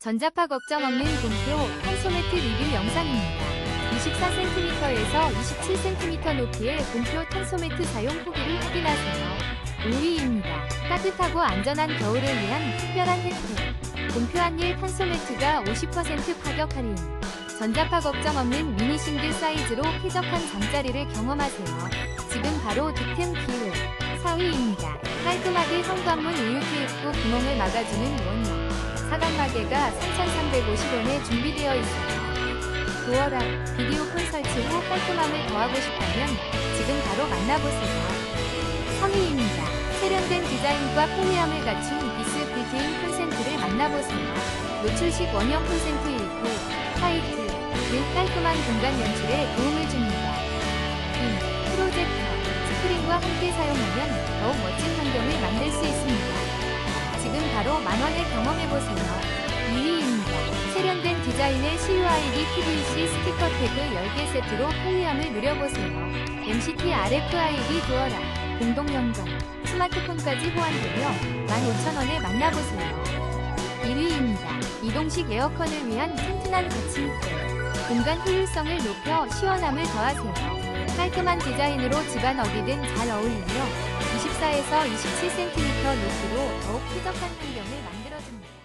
전자파 걱정 없는 공표 탄소매트 리뷰 영상입니다. 24cm에서 27cm 높이의 공표 탄소매트 사용 후기를 확인하세요. 5위입니다. 따뜻하고 안전한 겨울을 위한 특별한 혜택. 공표 한일 탄소매트가 50% 가격 할인. 전자파 걱정 없는 미니 싱글 사이즈로 쾌적한 잠자리를 경험하세요. 지금 바로 득템 기회. 4위입니다. 깔끔하게 현관문 우유 테이프 구멍을 막아주는 원형. 사각 마개가 3,350원에 준비되어 있어요. 도어락, 비디오폰 설치 후 깔끔함을 더하고 싶다면 지금 바로 만나보세요. 3위입니다. 세련된 디자인과 편리함을 갖춘 비스 빌트인 콘센트를 만나보세요. 노출식 원형 콘센트 일부, 화이트, 등 깔끔한 공간 연출에 도움을 줍니다. 빔, 프로젝터, 스크린과 함께 사용하면 더욱 바로 만원을 경험해보세요. 2위입니다. 세련된 디자인의 CUID PVC 스티커 태그 10개 세트로 편리함을 누려보세요. MCT RFID 도어라, 공동연관, 스마트폰까지 호환되며 15,000원에 만나보세요. 1위입니다. 이동식 에어컨을 위한 튼튼한 받침대. 공간 효율성을 높여 시원함을 더하세요. 깔끔한 디자인으로 집안 어디든 잘 어울리며 14에서 27cm 높이로 더욱 쾌적한 환경을 만들어줍니다.